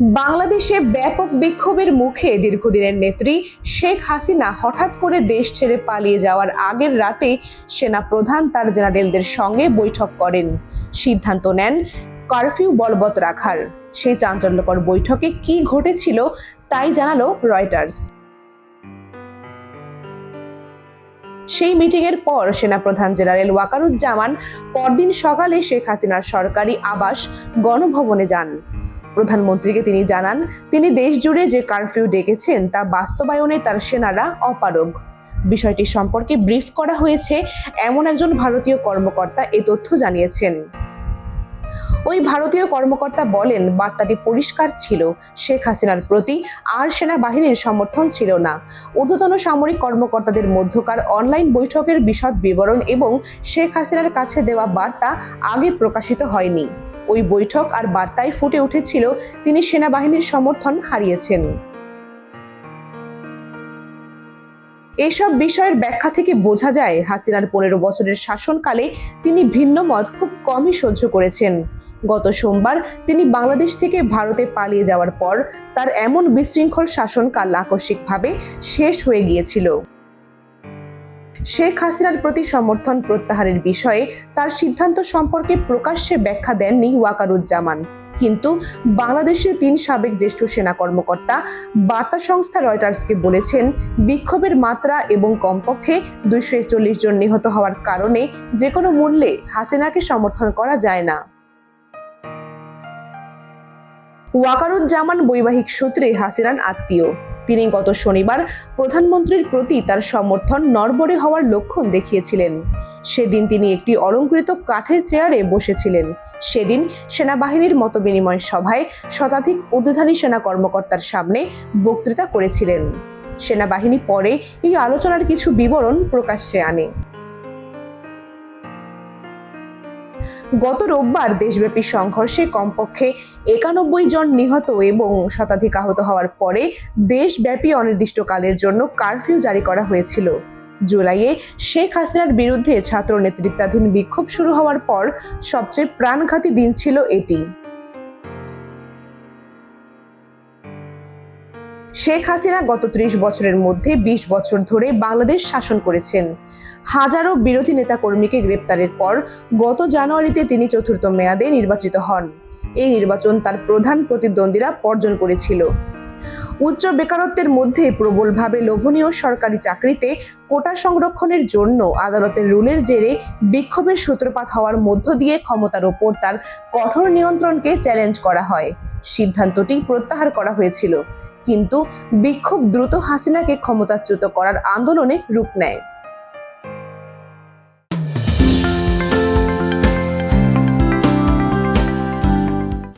বাংলাদেশে ব্যাপক বিক্ষোভের মুখে দীর্ঘদিনের নেত্রী শেখ হাসিনা হঠাৎ করে দেশ ছেড়ে পালিয়ে যাওয়ার আগের রাতে সেনা প্রধান তার জেনারেলদের সঙ্গে বৈঠক করেন। সিদ্ধান্ত নেন কারফিউ বলবৎ রাখার। সেই চাঞ্চল্যকর বৈঠকে কি ঘটেছিল তাই জানালো রয়টার্স। সেই মিটিংয়ের পর সেনাপ্রধান জেনারেল ওয়াকারুজ্জামান পরদিন সকালে শেখ হাসিনার সরকারি আবাস গণভবনে যান। প্রধানমন্ত্রীকে তিনি জানান, তিনি দেশ জুড়ে যে কারফিউ ডেকেছেন তা বাস্তবায়নে তার সেনারা অপারগ। বিষয়টি সম্পর্কে ব্রিফ করা হয়েছে, এমন একজন ভারতীয় কর্মকর্তা এ তথ্য জানিয়েছেন। ওই ভারতীয় কর্মকর্তা বলেন, বার্তাটি পরিষ্কার ছিল, শেখ হাসিনার প্রতি আর সেনাবাহিনীর সমর্থন ছিল না। ঊর্ধ্বতন সামরিক কর্মকর্তাদের মধ্যকার অনলাইন বৈঠকের বিশদ বিবরণ এবং শেখ হাসিনার কাছে দেওয়া বার্তা আগে প্রকাশিত হয়নি। ওই বৈঠক আর বার্তায় ফুটে উঠেছিল তিনি সেনাবাহিনীর সমর্থন হারিয়েছেন। এসব বিষয়ের ব্যাখ্যা থেকে বোঝা যায়, হাসিনার পনেরো বছরের শাসনকালে তিনি ভিন্ন মত খুব কমই সহ্য করেছেন। গত সোমবার তিনি বাংলাদেশ থেকে ভারতে পালিয়ে যাওয়ার পর তার এমন বিশৃঙ্খল শাসনকাল আকস্মিকভাবে শেষ হয়ে গিয়েছিল। শেখ হাসিনার প্রতি সমর্থন প্রত্যাহারের বিষয়ে তার সিদ্ধান্ত সম্পর্কে প্রকাশ্যে ব্যাখ্যা দেননি ওয়াকারুজ্জামান। কিন্তু বাংলাদেশের তিন সাবেক জ্যেষ্ঠ সেনা কর্মকর্তা বার্তা সংস্থা রয়টার্সকে বলেছেন, বিক্ষোভের মাত্রা এবং কমপক্ষে দুইশো একচল্লিশ জন নিহত হওয়ার কারণে যে কোনো মূল্যে হাসিনাকে সমর্থন করা যায় না। ওয়াকারুজ্জামান বৈবাহিক সূত্রে হাসিনার আত্মীয়। তিনি গত শনিবার প্রধানমন্ত্রীর প্রতি তার সমর্থন নরবরে হওয়ার লক্ষণ দেখিয়েছিলেন। সেদিন তিনি একটি অলঙ্কৃত কাঠের চেয়ারে বসেছিলেন। সেদিন সেনাবাহিনীর মতবিনিময় সভায় শতাধিক ঊর্ধ্বধারী সেনা কর্মকর্তার সামনে বক্তৃতা করেছিলেন। সেনাবাহিনী পরে এই আলোচনার কিছু বিবরণ প্রকাশ্যে আনে। গত রোববার দেশব্যাপী সংঘর্ষে কমপক্ষে একানব্বই জন নিহত এবং শতাধিক আহত হওয়ার পরে দেশব্যাপী অনির্দিষ্টকালের জন্য কারফিউ জারি করা হয়েছিল। জুলাইয়ে শেখ হাসিনার বিরুদ্ধে ছাত্র নেতৃত্বাধীন বিক্ষোভ শুরু হওয়ার পর সবচেয়ে প্রাণঘাতী দিন ছিল এটি। শেখ হাসিনা গত ত্রিশ বছরের মধ্যে বিশ বছর ধরে বাংলাদেশ শাসন করেছেন। হাজারো বিরোধী নেতাকর্মীকে গ্রেপ্তারের পর গত জানুয়ারিতে তিনি চতুর্থ মেয়াদে নির্বাচিত হন। এই নির্বাচন তার প্রধান প্রতিদ্বন্দ্বীরা বর্জন করেছিল। উচ্চ বেকারত্বের মধ্যে প্রবলভাবে লোভনীয় সরকারি চাকরিতে কোটা সংরক্ষণের জন্য আদালতের রুলের জেরে বিক্ষোভের সূত্রপাত হওয়ার মধ্য দিয়ে ক্ষমতার ওপর তার কঠোর নিয়ন্ত্রণকে চ্যালেঞ্জ করা হয়। সিদ্ধান্তটি প্রত্যাহার করা হয়েছিল। কিন্তু বিক্ষোভ দ্রুত হাসিনাকে ক্ষমতাচ্যুত করার আন্দোলনে রূপ নেয়।